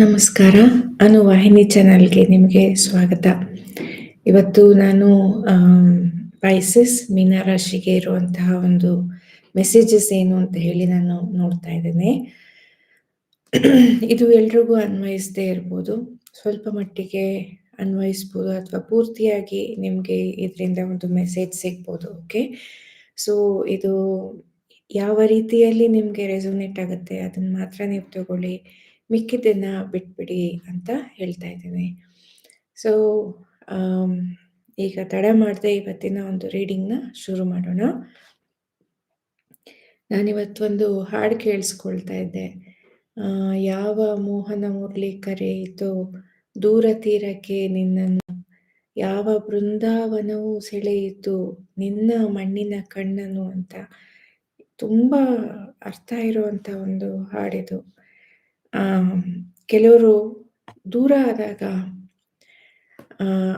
ನಮಸ್ಕಾರ. ಅನುವಾಹಿನಿ ಚಾನಲ್ಗೆ ನಿಮಗೆ ಸ್ವಾಗತ. ಇವತ್ತು ನಾನು ಪೈಸಸ್ ಮೀನ ರಾಶಿಗೆ ಇರುವಂತಹ ಒಂದು ಮೆಸೇಜಸ್ ಏನು ಅಂತ ಹೇಳಿ ನಾನು ನೋಡ್ತಾ ಇದ್ದೇನೆ. ಇದು ಎಲ್ರಿಗೂ ಅನ್ವಯಿಸದೇ ಇರ್ಬೋದು. ಸ್ವಲ್ಪ ಮಟ್ಟಿಗೆ ಅನ್ವಯಿಸ್ಬೋದು ಅಥವಾ ಪೂರ್ತಿಯಾಗಿ ನಿಮಗೆ ಇದರಿಂದ ಒಂದು ಮೆಸೇಜ್ ಸಿಗ್ಬೋದು ಓಕೆ ಸೊ ಇದು ಯಾವ ರೀತಿಯಲ್ಲಿ ನಿಮಗೆ ರೆಸೋನೇಟ್ ಆಗುತ್ತೆ ಅದನ್ನು ಮಾತ್ರ ನೀವು ತಗೊಳ್ಳಿ. ಮಿಕ್ಕಿದ್ದನ್ನ ಬಿಟ್ಬಿಡಿ ಅಂತ ಹೇಳ್ತಾ ಇದ್ದೀನಿ. ಸೊ ಈಗ ತಡ ಮಾಡದೆ ಇವತ್ತಿನ ಒಂದು ರೀಡಿಂಗ್ನ ಶುರು ಮಾಡೋಣ. ನಾನಿವತ್ತೊಂದು ಹಾಡು ಕೇಳಿಸ್ಕೊಳ್ತಾ ಇದ್ದೆ. ಯಾವ ಮೋಹನ ಮುರಳಿ ಕರೆಯಿತೋ ದೂರ ತೀರಕ್ಕೆ ನಿನ್ನನ್ನು, ಯಾವ ಬೃಂದಾವನವು ಸೆಳೆಯಿತು, ನಿನ್ನ ಮಣ್ಣಿನ ಕಣ್ಣನು ಅಂತ. ತುಂಬಾ ಅರ್ಥ ಇರುವಂಥ ಒಂದು ಹಾಡಿದು. ಕೆಲವರು ದೂರ ಆದಾಗ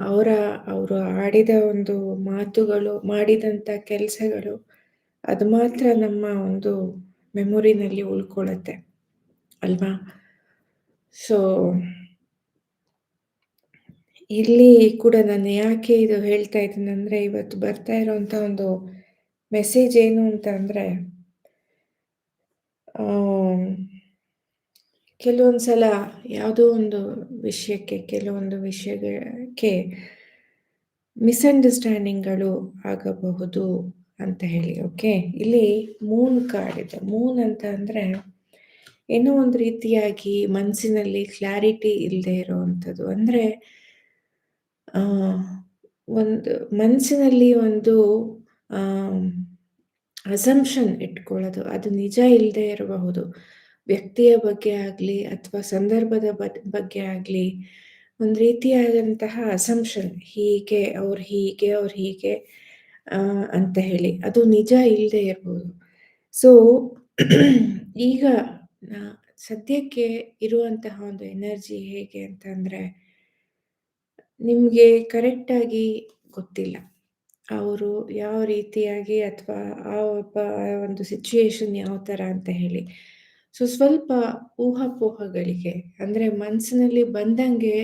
ಅವರ, ಅವರು ಆಡಿದ ಒಂದು ಮಾತುಗಳು, ಮಾಡಿದಂತ ಕೆಲಸಗಳು, ಅದು ಮಾತ್ರ ನಮ್ಮ ಒಂದು ಮೆಮೊರಿನಲ್ಲಿ ಉಳ್ಕೊಳ್ಳುತ್ತೆ, ಅಲ್ವಾ? ಸೊ ಇಲ್ಲಿ ಕೂಡ ನಾನು ಯಾಕೆ ಇದು ಹೇಳ್ತಾ ಇದ್ದೀನಿ ಅಂದ್ರೆ, ಇವತ್ತು ಬರ್ತಾ ಇರುವಂತ ಒಂದು ಮೆಸೇಜ್ ಏನು ಅಂತ ಅಂದ್ರೆ ಆಮ್, ಕೆಲವೊಂದ್ಸಲ ಯಾವುದೋ ಒಂದು ವಿಷಯಕ್ಕೆ ಕೆಲವೊಂದು ವಿಷಯಕ್ಕೆ ಮಿಸ್ಅಂಡರ್ಸ್ಟ್ಯಾಂಡಿಂಗ್ಗಳು ಆಗಬಹುದು ಅಂತ ಹೇಳಿ ಓಕೆ? ಇಲ್ಲಿ ಮೂನ್ ಕಾರ್ಡ್ ಇದೆ. ಮೂನ್ ಅಂತ ಅಂದರೆ ಏನೋ ಒಂದು ರೀತಿಯಾಗಿ ಮನಸ್ಸಿನಲ್ಲಿ ಕ್ಲಾರಿಟಿ ಇಲ್ಲದೆ ಇರೋವಂಥದ್ದು. ಅಂದ್ರೆ ಒಂದು ಮನಸ್ಸಿನಲ್ಲಿ ಒಂದು ಅಸಂಪ್ಷನ್ ಇಟ್ಕೊಳ್ಳೋದು. ಅದು ನಿಜ ಇಲ್ಲದೆ ಇರಬಹುದು. ವ್ಯಕ್ತಿಯ ಬಗ್ಗೆ ಆಗಲಿ ಅಥವಾ ಸಂದರ್ಭದ ಬಗ್ಗೆ ಆಗಲಿ ಒಂದು ರೀತಿಯಾದಂತಹ ಅಸಂಪ್ಷನ್ ಹೀಗೆ ಅವ್ರು ಹೀಗೆ ಅವ್ರು ಹೀಗೆ ಅಂತ ಹೇಳಿ. ಅದು ನಿಜ ಇಲ್ಲದೆ ಇರ್ಬೋದು. ಸೊ ಈಗ ಸದ್ಯಕ್ಕೆ ಇರುವಂತಹ ಒಂದು ಎನರ್ಜಿ ಹೇಗೆ ಅಂತಂದ್ರೆ, ನಿಮಗೆ ಕರೆಕ್ಟಾಗಿ ಗೊತ್ತಿಲ್ಲ. ಅವರು ಯಾವ ರೀತಿಯಾಗಿ ಅಥವಾ ಆ ಒಬ್ಬ ಒಂದು ಸಿಚುಯೇಷನ್ ಯಾವ ಥರ ಅಂತ ಹೇಳಿ. ಸೊ ಸ್ವಲ್ಪ ಊಹಾಪೋಹಗಳಿಗೆ ಅಂದರೆ ಮನಸ್ಸಿನಲ್ಲಿ ಬಂದಂಗೆ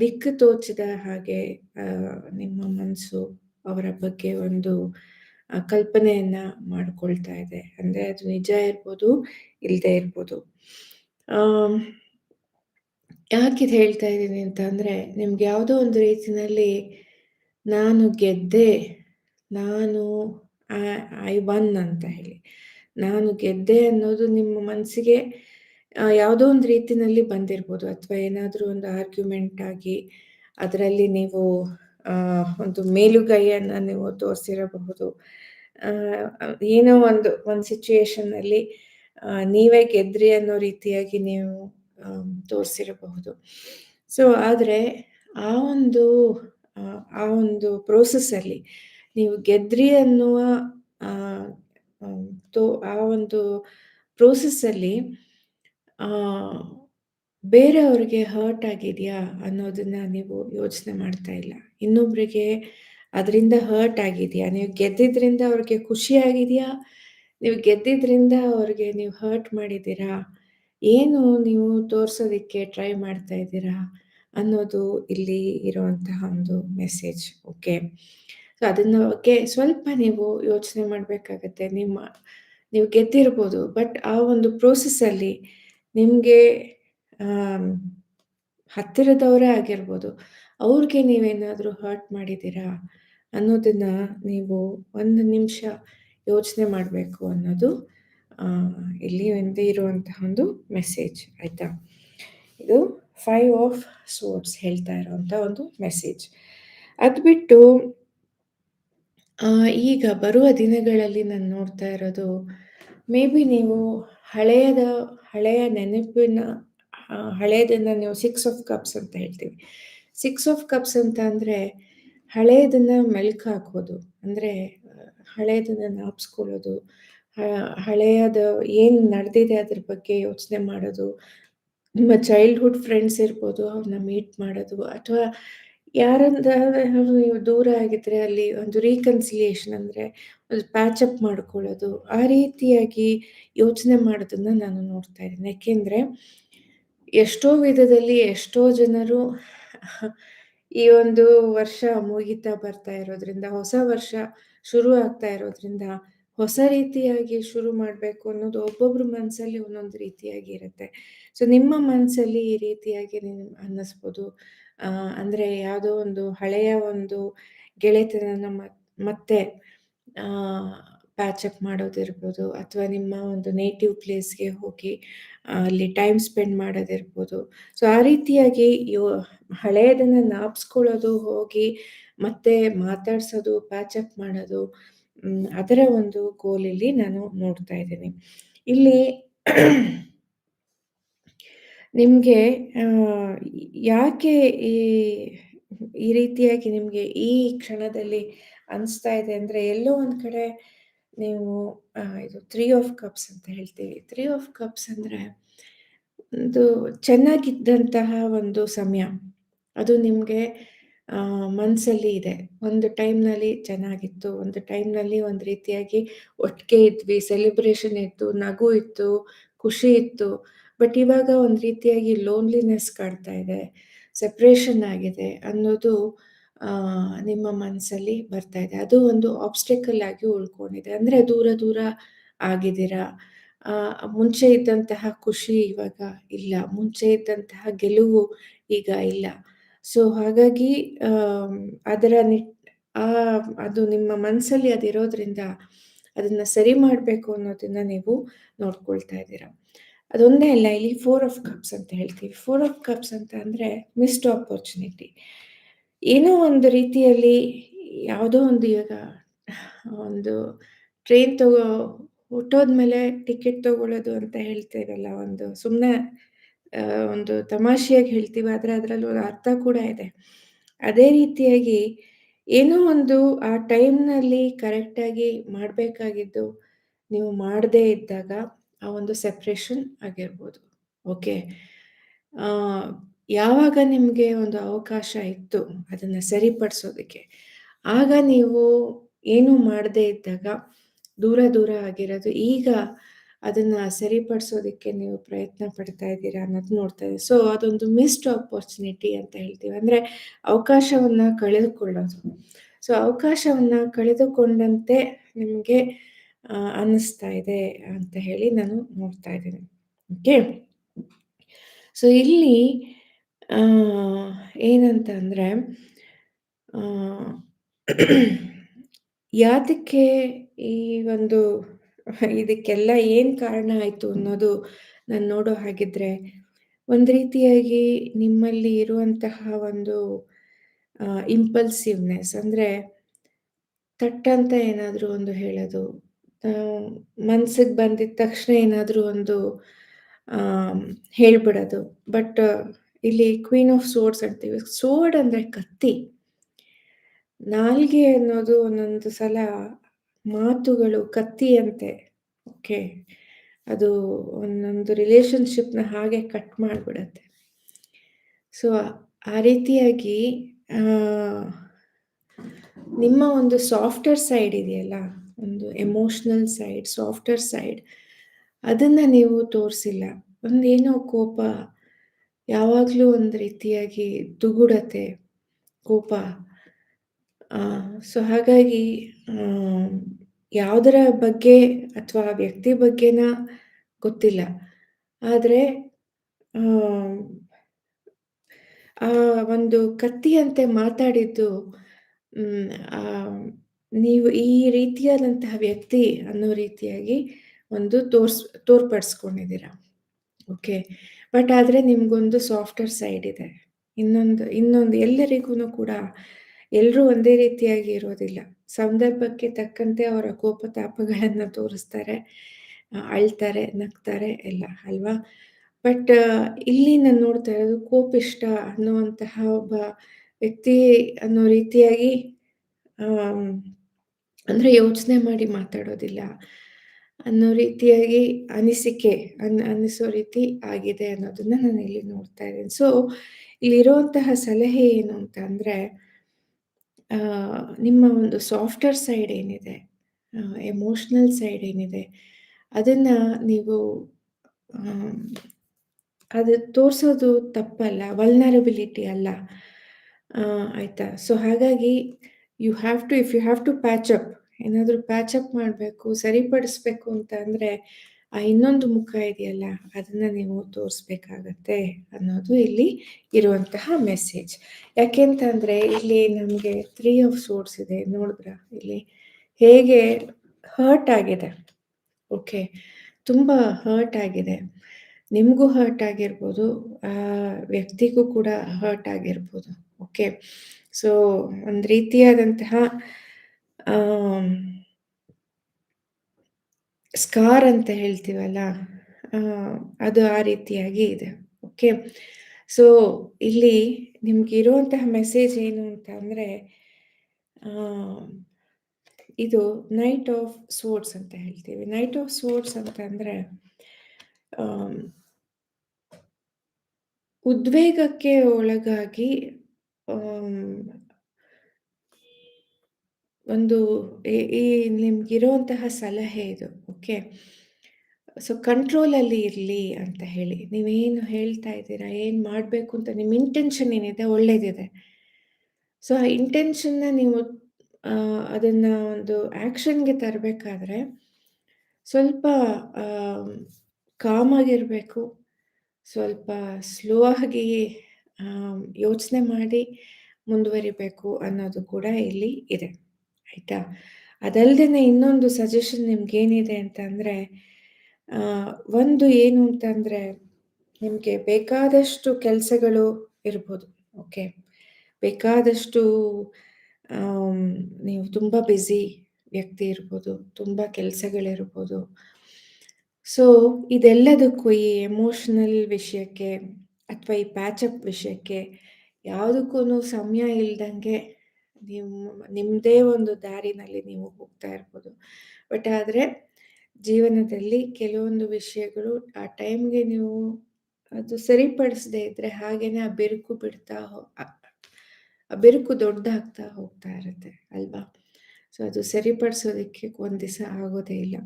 ದಿಕ್ಕು ತೋಚದ ಹಾಗೆ ನಿಮ್ಮ ಮನಸ್ಸು ಅವರ ಬಗ್ಗೆ ಒಂದು ಕಲ್ಪನೆಯನ್ನ ಮಾಡ್ಕೊಳ್ತಾ ಇದೆ. ಅಂದರೆ ಅದು ನಿಜ ಇರ್ಬೋದು ಇಲ್ಲದೆ ಇರ್ಬೋದು. ಆಮ್, ಯಾಕೆ ಇದು ಹೇಳ್ತಾ ಇದ್ದೀನಿ ಅಂತ ಅಂದರೆ ನಿಮ್ಗೆ ಯಾವುದೋ ಒಂದು ರೀತಿನಲ್ಲಿ ನಾನು ಗೆದ್ದೆ ನಾನು ಐ ಒನ್ ಅಂತ ಹೇಳಿ. ನಾನು ಗೆದ್ದೆ ಅನ್ನೋದು ನಿಮ್ಮ ಮನಸ್ಸಿಗೆ ಯಾವುದೋ ಒಂದು ರೀತಿನಲ್ಲಿ ಬಂದಿರ್ಬೋದು. ಅಥವಾ ಏನಾದರೂ ಒಂದು ಆರ್ಗ್ಯುಮೆಂಟ್ ಆಗಿ ಅದರಲ್ಲಿ ನೀವು ಒಂದು ಮೇಲುಗೈಯನ್ನು ನೀವು ತೋರಿಸಿರಬಹುದು. ಏನೋ ಒಂದು ಒಂದು ಸಿಚುಯೇಷನ್ನಲ್ಲಿ ನೀವೇ ಗೆದ್ರಿ ಅನ್ನೋ ರೀತಿಯಾಗಿ ನೀವು ತೋರಿಸಿರಬಹುದು. ಸೊ ಆದರೆ ಆ ಒಂದು ಆ, ಒಂದು ಪ್ರೋಸೆಸ್ಸಲ್ಲಿ ನೀವು ಗೆದ್ರಿ ಅನ್ನುವ ತೋ, ಆ ಒಂದು ಪ್ರೋಸೆಸ್ಸಲ್ಲಿ ಬೇರೆಯವ್ರಿಗೆ ಹರ್ಟ್ ಆಗಿದೆಯಾ ಅನ್ನೋದನ್ನ ನೀವು ಯೋಚನೆ ಮಾಡ್ತಾ ಇಲ್ಲ. ಇನ್ನೊಬ್ರಿಗೆ ಅದರಿಂದ ಹರ್ಟ್ ಆಗಿದೆಯಾ? ನೀವು ಗೆದ್ದಿದ್ರಿಂದ ಅವ್ರಿಗೆ ಖುಷಿ ಆಗಿದೆಯಾ? ನೀವು ಗೆದ್ದಿದ್ರಿಂದ ಅವ್ರಿಗೆ ನೀವು ಹರ್ಟ್ ಮಾಡಿದ್ದೀರಾ? ಏನು ನೀವು ತೋರಿಸೋದಕ್ಕೆ ಟ್ರೈ ಮಾಡ್ತಾ ಇದ್ದೀರಾ ಅನ್ನೋದು ಇಲ್ಲಿ ಇರುವಂತಹ ಒಂದು ಮೆಸೇಜ್ ಓಕೆ ಸೊ ಅದನ್ನ ಬಗ್ಗೆ ಸ್ವಲ್ಪ ನೀವು ಯೋಚನೆ ಮಾಡಬೇಕಾಗತ್ತೆ. ನಿಮ್ಮ, ನೀವು ಗೆದ್ದಿರ್ಬೋದು. ಬಟ್ ಆ ಒಂದು ಪ್ರೋಸೆಸ್ಸಲ್ಲಿ ನಿಮಗೆ ಹತ್ತಿರದವರೇ ಆಗಿರ್ಬೋದು. ಅವ್ರಿಗೆ ನೀವೇನಾದರೂ ಹರ್ಟ್ ಮಾಡಿದ್ದೀರಾ ಅನ್ನೋದನ್ನ ನೀವು ಒಂದು ನಿಮಿಷ ಯೋಚನೆ ಮಾಡಬೇಕು ಅನ್ನೋದು ಇಲ್ಲಿ ಒಂದು ಇರುವಂತಹ ಒಂದು ಮೆಸೇಜ್ ಆಯಿತಾ? ಇದು ಫೈವ್ ಆಫ್ ಸೋರ್ಸ್ ಹೇಳ್ತಾ ಇರುವಂಥ ಒಂದು ಮೆಸೇಜ್ ಅದು ಬಿಟ್ಟು ಈಗ ಬರುವ ದಿನಗಳಲ್ಲಿ ನಾನು ನೋಡ್ತಾ ಇರೋದು ಮೇ ಬಿ ನೀವು ಹಳೆಯದ, ಹಳೆಯ ನೆನಪಿನ ಹಳೆಯದನ್ನ ನೀವು ಸಿಕ್ಸ್ ಆಫ್ ಕಪ್ಸ್ ಅಂತ ಹೇಳ್ತೀವಿ. ಸಿಕ್ಸ್ ಆಫ್ ಕಪ್ಸ್ ಅಂತ ಅಂದರೆ ಹಳೆಯದನ್ನ ಮೆಲ್ಕು ಹಾಕೋದು. ಅಂದರೆ, ಹಳೆಯದನ್ನ ಜ್ಞಾಪಿಸ್ಕೊಳ್ಳೋದು ಹ- ಹಳೆಯದ ಏನು ನಡೆದಿದೆ ಅದ್ರ ಬಗ್ಗೆ ಯೋಚನೆ ಮಾಡೋದು, ನಿಮ್ಮ ಚೈಲ್ಡ್ಹುಡ್ ಫ್ರೆಂಡ್ಸ್ ಇರ್ಬೋದು, ಅವ್ರನ್ನ ಮೀಟ್ ಮಾಡೋದು, ಅಥವಾ ಯಾರಂದಾದ್ರೂ ನೀವು ದೂರ ಆಗಿದ್ರೆ ಅಲ್ಲಿ ಒಂದು ರೀಕನ್ಸಿಲಿಯೇಷನ್ ಅಂದರೆ ಒಂದು ಪ್ಯಾಚಪ್ ಮಾಡ್ಕೊಳ್ಳೋದು ಆ ರೀತಿಯಾಗಿ ಯೋಚನೆ ಮಾಡೋದನ್ನ ನಾನು ನೋಡ್ತಾ ಇದ್ದೀನಿ ಯಾಕೆಂದರೆ ಎಷ್ಟೋ ವಿಧದಲ್ಲಿ ಎಷ್ಟೋ ಜನರು ಈ ಒಂದು ವರ್ಷ ಮುಗಿತಾ ಬರ್ತಾ ಇರೋದ್ರಿಂದ, ಹೊಸ ವರ್ಷ ಶುರು ಆಗ್ತಾ ಇರೋದ್ರಿಂದ, ಹೊಸ ರೀತಿಯಾಗಿ ಶುರು ಮಾಡಬೇಕು ಅನ್ನೋದು ಒಬ್ಬೊಬ್ರ ಮನಸ್ಸಲ್ಲಿ ಒಂದೊಂದು ರೀತಿಯಾಗಿ ಇರುತ್ತೆ. ಸೊ ನಿಮ್ಮ ಮನಸ್ಸಲ್ಲಿ ಈ ರೀತಿಯಾಗಿ ಅನ್ನಿಸ್ಬೋದು. ಅಂದ್ರೆ ಯಾವುದೋ ಒಂದು ಹಳೆಯ ಒಂದು ಗೆಳೆತನನ ಮತ್ ಮತ್ತೆ ಪ್ಯಾಚಪ್ ಮಾಡೋದಿರ್ಬೋದು ಅಥವಾ ನಿಮ್ಮ ಒಂದು ನೇಟಿವ್ ಪ್ಲೇಸ್‌ಗೆ ಹೋಗಿ ಅಲ್ಲಿ ಟೈಮ್ ಸ್ಪೆಂಡ್ ಮಾಡೋದಿರ್ಬೋದು. ಸೊ ಆ ರೀತಿಯಾಗಿ ಯೋ ಹಳೆಯದನ್ನು ನಾಪ್ಸ್ಕೊಳ್ಳೋದು ಹೋಗಿ ಮತ್ತೆ ಮಾತಾಡ್ಸೋದು, ಪ್ಯಾಚಪ್ ಮಾಡೋದು ಅದರ ಒಂದು ಗೋಲ್ ಇಲ್ಲಿ ನಾನು ನೋಡ್ತಾ ಇದ್ದೀನಿ. ಇಲ್ಲಿ ನಿಮ್ಗೆ ಯಾಕೆ ಈ ಈ ರೀತಿಯಾಗಿ ನಿಮ್ಗೆ ಈ ಕ್ಷಣದಲ್ಲಿ ಅನಿಸ್ತಾ ಇದೆ ಅಂದ್ರೆ ಎಲ್ಲೋ ಒಂದ್ ಕಡೆ ನೀವು ಇದು ತ್ರೀ ಆಫ್ ಕಪ್ಸ್ ಅಂತ ಹೇಳ್ತೀವಿ. ತ್ರೀ ಆಫ್ ಕಪ್ಸ್ ಅಂದ್ರೆ ಒಂದು ಚೆನ್ನಾಗಿದ್ದಂತಹ ಒಂದು ಸಮಯ. ಅದು ನಿಮ್ಗೆ ಆ, ಮನ್ಸಲ್ಲಿ ಇದೆ. ಒಂದು ಟೈಮ್‌ನಲ್ಲಿ ಚೆನ್ನಾಗಿತ್ತು. ಒಂದು ಟೈಮ್‌ನಲ್ಲಿ ಒಂದ್ ರೀತಿಯಾಗಿ ಒಟ್ಟಿಗೆ ಇದ್ವಿ, ಸೆಲೆಬ್ರೇಷನ್ ಇತ್ತು, ನಗು ಇತ್ತು, ಖುಷಿ ಇತ್ತು. ಬಟ್ ಇವಾಗ ಒಂದು ರೀತಿಯಾಗಿ ಲೋನ್ಲಿನೆಸ್ ಕಾಡ್ತಾ ಇದೆ, ಸೆಪ್ರೇಷನ್ ಆಗಿದೆ ಅನ್ನೋದು ನಿಮ್ಮ ಮನಸ್ಸಲ್ಲಿ ಬರ್ತಾ ಇದೆ. ಅದು ಒಂದು ಆಬ್ಸ್ಟೆಕಲ್ ಆಗಿ ಉಳ್ಕೊಂಡಿದೆ. ಅಂದರೆ ದೂರ ದೂರ ಆಗಿದ್ದೀರಾ. ಮುಂಚೆ ಇದ್ದಂತಹ ಖುಷಿ ಇವಾಗ ಇಲ್ಲ. ಮುಂಚೆ ಇದ್ದಂತಹ ಗೆಲುವು ಈಗ ಇಲ್ಲ. ಸೊ ಹಾಗಾಗಿ ಅದರ ನಿ ಅದು ನಿಮ್ಮ ಮನಸ್ಸಲ್ಲಿ ಅದಿರೋದ್ರಿಂದ ಅದನ್ನ ಸರಿ ಮಾಡಬೇಕು ಅನ್ನೋದನ್ನ ನೀವು ನೋಡ್ಕೊಳ್ತಾ ಇದ್ದೀರಾ. ಅದೊಂದೇ ಅಲ್ಲ ಇಲ್ಲಿ ಫೋರ್ ಆಫ್ ಕಪ್ಸ್ ಅಂತ ಹೇಳ್ತೀವಿ. ಫೋರ್ ಆಫ್ ಕಪ್ಸ್ ಅಂತ ಅಂದರೆ ಮಿಸ್ಡ್ ಆಪರ್ಚುನಿಟಿ. ಏನೋ ಒಂದು ರೀತಿಯಲ್ಲಿ ಯಾವುದೋ ಒಂದು ಇವಾಗ ಒಂದು ಟ್ರೈನ್ ತಗೋ ಹುಟ್ಟೋದ್ಮೇಲೆ ಟಿಕೆಟ್ ತಗೊಳ್ಳೋದು ಅಂತ ಹೇಳ್ತೇವಲ್ಲ, ಒಂದು ಸುಮ್ಮನೆ ಒಂದು ತಮಾಷೆಯಾಗಿ ಹೇಳ್ತೀವಿ. ಆದರೆ ಅದರಲ್ಲಿ ಒಂದು ಅರ್ಥ ಕೂಡ ಇದೆ. ಅದೇ ರೀತಿಯಾಗಿ ಏನೋ ಒಂದು ಆ ಟೈಮ್‌ನಲ್ಲಿ ಕರೆಕ್ಟಾಗಿ ಮಾಡಬೇಕಾಗಿದ್ದು ನೀವು ಮಾಡದೇ ಇದ್ದಾಗ ಆ ಒಂದು ಸೆಪ್ರೇಷನ್ ಆಗಿರ್ಬೋದು. ಓಕೆ. ಯಾವಾಗ ನಿಮಗೆ ಒಂದು ಅವಕಾಶ ಇತ್ತು ಅದನ್ನು ಸರಿಪಡಿಸೋದಕ್ಕೆ, ಆಗ ನೀವು ಏನು ಮಾಡದೇ ಇದ್ದಾಗ ದೂರ ದೂರ ಆಗಿರೋದು. ಈಗ ಅದನ್ನು ಸರಿಪಡಿಸೋದಕ್ಕೆ ನೀವು ಪ್ರಯತ್ನ ಪಡ್ತಾ ಇದ್ದೀರಾ ಅನ್ನೋದು ನೋಡ್ತಾ ಇದ್ದೀವಿ. ಸೊ ಅದೊಂದು ಮಿಸ್ಡ್ ಆಪರ್ಚುನಿಟಿ ಅಂತ ಹೇಳ್ತೀವಿ. ಅಂದರೆ ಅವಕಾಶವನ್ನು ಕಳೆದುಕೊಳ್ಳೋದು. ಸೊ ಅವಕಾಶವನ್ನು ಕಳೆದುಕೊಂಡಂತೆ ನಿಮ್ಗೆ ಅನ್ನಿಸ್ತಾ ಇದೆ ಅಂತ ಹೇಳಿ ನಾನು ನೋಡ್ತಾ ಇದ್ದೀನಿ. ಓಕೆ. ಸೊ ಇಲ್ಲಿ ಏನಂತ ಅಂದರೆ ಯಾತಕ್ಕೆ ಈ ಒಂದು ಇದಕ್ಕೆಲ್ಲ ಏನು ಕಾರಣ ಆಯಿತು ಅನ್ನೋದು ನಾನು ನೋಡೋ ಹಾಗಿದ್ರೆ, ಒಂದು ರೀತಿಯಾಗಿ ನಿಮ್ಮಲ್ಲಿ ಇರುವಂತಹ ಒಂದು ಇಂಪಲ್ಸಿವ್ನೆಸ್ ಅಂದರೆ ಥಟ್ ಏನಾದರೂ ಒಂದು ಹೇಳೋದು. ಬಂದಿದ್ದ ಬಂದಿದ್ ತಕ್ಷಣ ಏನಾದರೂ ಒಂದು ಹೇಳ್ಬಿಡೋದು. ಬಟ್ ಇಲ್ಲಿ ಕ್ವೀನ್ ಆಫ್ ಸೋರ್ಡ್ಸ್ ಅಂತೀವಿ. ಸೋರ್ಡ್ ಅಂದ್ರೆ ಕತ್ತಿ. ನಾಲ್ಗೆ ಅನ್ನೋದು ಒಂದೊಂದು ಸಲ ಮಾತುಗಳು ಕತ್ತಿಯಂತೆ. ಓಕೆ. ಅದು ಒಂದೊಂದು ರಿಲೇಶನ್‌ಶಿಪ್‌ನ ಹಾಗೆ ಕಟ್ ಮಾಡಿಬಿಡತ್ತೆ ಸೊ ಆ ರೀತಿಯಾಗಿ ನಿಮ್ಮ ಒಂದು ಸಾಫ್ಟ್ವೇರ್ ಸೈಡ್ ಇದೆಯಲ್ಲ, ಒಂದು ಎಮೋಷ್ನಲ್ ಸೈಡ್, ಸಾಫ್ಟರ್ ಸೈಡ್ ಅದನ್ನ ನೀವು ತೋರಿಸಿಲ್ಲ ಒಂದೇನೋ ಕೋಪ, ಯಾವಾಗಲೂ ಒಂದು ರೀತಿಯಾಗಿ ದುಗುಡತೆ, ಕೋಪ. ಸೊ ಹಾಗಾಗಿ ಯಾವುದರ ಬಗ್ಗೆ ಅಥವಾ ವ್ಯಕ್ತಿ ಬಗ್ಗೆನ ಗೊತ್ತಿಲ್ಲ. ಆದರೆ ಆ ಒಂದು ಕತ್ತಿಯಂತೆ ಮಾತಾಡಿದ್ದು ನೀವು ಈ ರೀತಿಯಾದಂತಹ ವ್ಯಕ್ತಿ ಅನ್ನೋ ರೀತಿಯಾಗಿ ಒಂದು ತೋರ್ಸ್ ತೋರ್ಪಡಿಸ್ಕೊಂಡಿದ್ದೀರ ಓಕೆ. ಬಟ್ ಆದರೆ ನಿಮಗೊಂದು ಸಾಫ್ಟ್ವೇರ್ ಸೈಡ್ ಇದೆ. ಇನ್ನೊಂದು ಇನ್ನೊಂದು ಎಲ್ಲರಿಗೂ ಕೂಡ ಎಲ್ಲರೂ ಒಂದೇ ರೀತಿಯಾಗಿ ಇರೋದಿಲ್ಲ. ಸಂದರ್ಭಕ್ಕೆ ತಕ್ಕಂತೆ ಅವರ ಕೋಪ ತಾಪಗಳನ್ನು ತೋರಿಸ್ತಾರೆ, ಅಳ್ತಾರೆ, ನಗ್ತಾರೆ ಎಲ್ಲ ಅಲ್ವಾ? ಬಟ್ ಇಲ್ಲಿ ನಾನು ನೋಡ್ತಾ ಇರೋದು ಕೋಪಿಷ್ಟ ಅನ್ನುವಂತಹ ಒಬ್ಬ ವ್ಯಕ್ತಿ ಅನ್ನೋ ರೀತಿಯಾಗಿ ಅಂದ್ರೆ ಯೋಚನೆ ಮಾಡಿ ಮಾತಾಡೋದಿಲ್ಲ ಅನ್ನೋ ರೀತಿಯಾಗಿ ಅನಿಸಿಕೆ ಅನ್ ಅನ್ನಿಸೋ ರೀತಿ ಆಗಿದೆ ಅನ್ನೋದನ್ನ ಇಲ್ಲಿ ನೋಡ್ತಾ ಇದ್ದೀನಿ. ಸೊ ಇಲ್ಲಿರುವಂತಹ ಸಲಹೆ ಏನು ಅಂತ ಅಂದ್ರೆ ನಿಮ್ಮ ಒಂದು ಸಾಫ್ಟ್ವೇರ್ ಸೈಡ್ ಏನಿದೆ, ಎಮೋಷ್ನಲ್ ಸೈಡ್ ಏನಿದೆ, ಅದನ್ನ ನೀವು ಅದು ತೋರಿಸೋದು ತಪ್ಪಲ್ಲ. ವಲ್ನರಬಿಲಿಟಿ ಅಲ್ಲ. ಆಯ್ತಾ? ಸೊ, ಹಾಗಾಗಿ you have to if you have to patch up ಏನಾದರೂ ಪ್ಯಾಚ್ ಅಪ್ ಮಾಡಬೇಕು, ಸರಿಪಡಿಸ್ಬೇಕು ಅಂತ ಅಂದರೆ ಆ ಇನ್ನೊಂದು ಮುಖ ಇದೆಯಲ್ಲ, ಅದನ್ನು ನೀವು ತೋರಿಸ್ಬೇಕಾಗತ್ತೆ ಅನ್ನೋದು ಇಲ್ಲಿ ಇರುವಂತಹ ಮೆಸೇಜ್. ಯಾಕೆಂತಂದರೆ ಇಲ್ಲಿ ನಮಗೆ ತ್ರೀ ಆಫ್ ಸೋರ್ಸ್ ಇದೆ ನೋಡಿದ್ರ ಇಲ್ಲಿ ಹೇಗೆ ಹರ್ಟ್ ಆಗಿದೆ. ಓಕೆ. ತುಂಬ ಹರ್ಟ್ ಆಗಿದೆ. ನಿಮಗೂ ಹರ್ಟ್ ಆಗಿರ್ಬೋದು, ಆ ವ್ಯಕ್ತಿಗೂ ಕೂಡ ಹರ್ಟ್ ಆಗಿರ್ಬೋದು. ಓಕೆ. ಸೊ, ಒಂದು ರೀತಿಯಾದಂತಹ ಸ್ಕಾರ್ ಅಂತ ಹೇಳ್ತೀವಲ್ಲ, ಅದು ಆ ರೀತಿಯಾಗಿ ಇದೆ. ಓಕೆ. ಸೊ, ಇಲ್ಲಿ ನಿಮ್ಗಿರುವಂತಹ ಮೆಸೇಜ್ ಏನು ಅಂತ ಅಂದರೆ ಇದು ನೈಟ್ ಆಫ್ ಸ್ವೋರ್ಡ್ಸ್ ಅಂತ ಹೇಳ್ತೀವಿ. ನೈಟ್ ಆಫ್ ಸ್ವೋರ್ಡ್ಸ್ ಅಂತ ಅಂದ್ರೆ ಉದ್ವೇಗಕ್ಕೆ ಒಳಗಾಗಿ ಒಂದು ಈ ನಿಮ್ಗಿರುವಂತಹ ಸಲಹೆ ಇದು. ಓಕೆ. ಸೊ, ಕಂಟ್ರೋಲಲ್ಲಿ ಇರ್ಲಿ ಅಂತ ಹೇಳಿ. ನೀವೇನು ಹೇಳ್ತಾ ಇದ್ದೀರಾ, ಏನು ಮಾಡಬೇಕು ಅಂತ ನಿಮ್ಮ ಇಂಟೆನ್ಷನ್ ಏನಿದೆ ಒಳ್ಳೇದಿದೆ. ಸೊ, ಆ ಇಂಟೆನ್ಷನ್‌ನ ನೀವು ಅದನ್ನು ಒಂದು ಆ್ಯಕ್ಷನ್ಗೆ ತರಬೇಕಾದ್ರೆ ಸ್ವಲ್ಪ ಕಾಮಾಗಿರಬೇಕು. ಸ್ವಲ್ಪ ಸ್ಲೋ ಆಗಿ ಯೋಚನೆ ಮಾಡಿ ಮುಂದುವರಿಬೇಕು ಅನ್ನೋದು ಕೂಡ ಇಲ್ಲಿ ಇದೆ. ಆಯ್ತಾ? ಅದಲ್ಲದೆ ಇನ್ನೊಂದು ಸಜೆಷನ್ ನಿಮ್ಗೇನಿದೆ ಅಂತ ಅಂದ್ರೆ ಆ, ಒಂದು ಏನು ಅಂತಂದ್ರೆ ನಿಮಗೆ ಬೇಕಾದಷ್ಟು ಕೆಲಸಗಳು ಇರ್ಬೋದು. ಓಕೆ. ಬೇಕಾದಷ್ಟು ನೀವು ತುಂಬ ಬ್ಯುಸಿ ವ್ಯಕ್ತಿ ಇರ್ಬೋದು. ತುಂಬ ಕೆಲಸಗಳಿರ್ಬೋದು ಸೊ, ಇದೆಲ್ಲದಕ್ಕೂ ಈ ಎಮೋಷನಲ್ ವಿಷಯಕ್ಕೆ ಅಥವಾ ಈ ಪ್ಯಾಚಪ್ ವಿಷಯಕ್ಕೆ ಯಾವುದಕ್ಕೂ ಸಮಯ ಇಲ್ದಂಗೆ ನಿಮ್ಮ ನಿಮ್ಮದೇ ಒಂದು ದಾರಿನಲ್ಲಿ ನೀವು ಹೋಗ್ತಾ ಇರ್ಬೋದು. ಬಟ್ ಆದರೆ ಜೀವನದಲ್ಲಿ ಕೆಲವೊಂದು ವಿಷಯಗಳು ಆ ಟೈಮ್‌ಗೆ ನೀವು ಅದು ಸರಿಪಡಿಸದೇ ಇದ್ದರೆ ಹಾಗೇನೆ ಆ ಬಿರುಕು ಬಿಡ್ತಾ ಆ ಬಿರುಕು ದೊಡ್ಡದಾಗ್ತಾ ಹೋಗ್ತಾ ಇರುತ್ತೆ, ಅಲ್ವಾ? ಸೊ, ಅದು ಸರಿಪಡಿಸೋದಕ್ಕೆ ಒಂದು ದಿವಸ ಆಗೋದೇ ಇಲ್ಲ.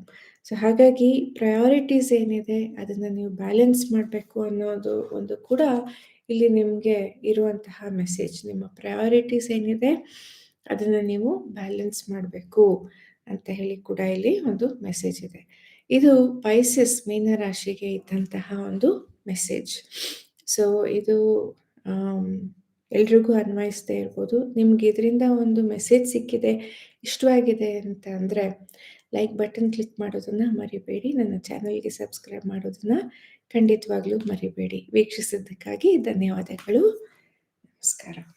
ಸೊ, ಹಾಗಾಗಿ ಪ್ರಯಾರಿಟೀಸ್ ಏನಿದೆ ಅದನ್ನು ನೀವು ಬ್ಯಾಲೆನ್ಸ್ ಮಾಡಬೇಕು ಅನ್ನೋದು ಒಂದು ಕೂಡ ಇಲ್ಲಿ ನಿಮಗೆ ಇರುವಂತಹ ಮೆಸೇಜ್. ನಿಮ್ಮ ಪ್ರಯಾರಿಟೀಸ್ ಏನಿದೆ ಅದನ್ನು ನೀವು ಬ್ಯಾಲೆನ್ಸ್ ಮಾಡಬೇಕು ಅಂತ ಹೇಳಿ ಕೂಡ ಇಲ್ಲಿ ಒಂದು ಮೆಸೇಜ್ ಇದೆ. ಇದು ಪೈಸಸ್ ಮೀನ ರಾಶಿಗೆ ಇದ್ದಂತಹ ಒಂದು ಮೆಸೇಜ್. ಸೊ, ಇದು ಎಲ್ರಿಗೂ ಅನ್ವಯಿಸದೇ ಇರ್ಬೋದು. ನಿಮ್ಗೆ ಇದರಿಂದ ಒಂದು ಮೆಸೇಜ್ ಸಿಕ್ಕಿದೆ, ಇಷ್ಟವಾಗಿದೆ ಅಂತ ಅಂದರೆ ಲೈಕ್ ಬಟನ್ ಕ್ಲಿಕ್ ಮಾಡೋದನ್ನ ಮರಿಬೇಡಿ. ನನ್ನ ಚಾನಲ್ಗೆ ಸಬ್ಸ್ಕ್ರೈಬ್ ಮಾಡೋದನ್ನ ಖಂಡಿತವಾಗ್ಲೂ ಮರಿಬೇಡಿ. ವೀಕ್ಷಿಸಿದ್ದಕ್ಕಾಗಿ ಧನ್ಯವಾದಗಳು. ನಮಸ್ಕಾರ.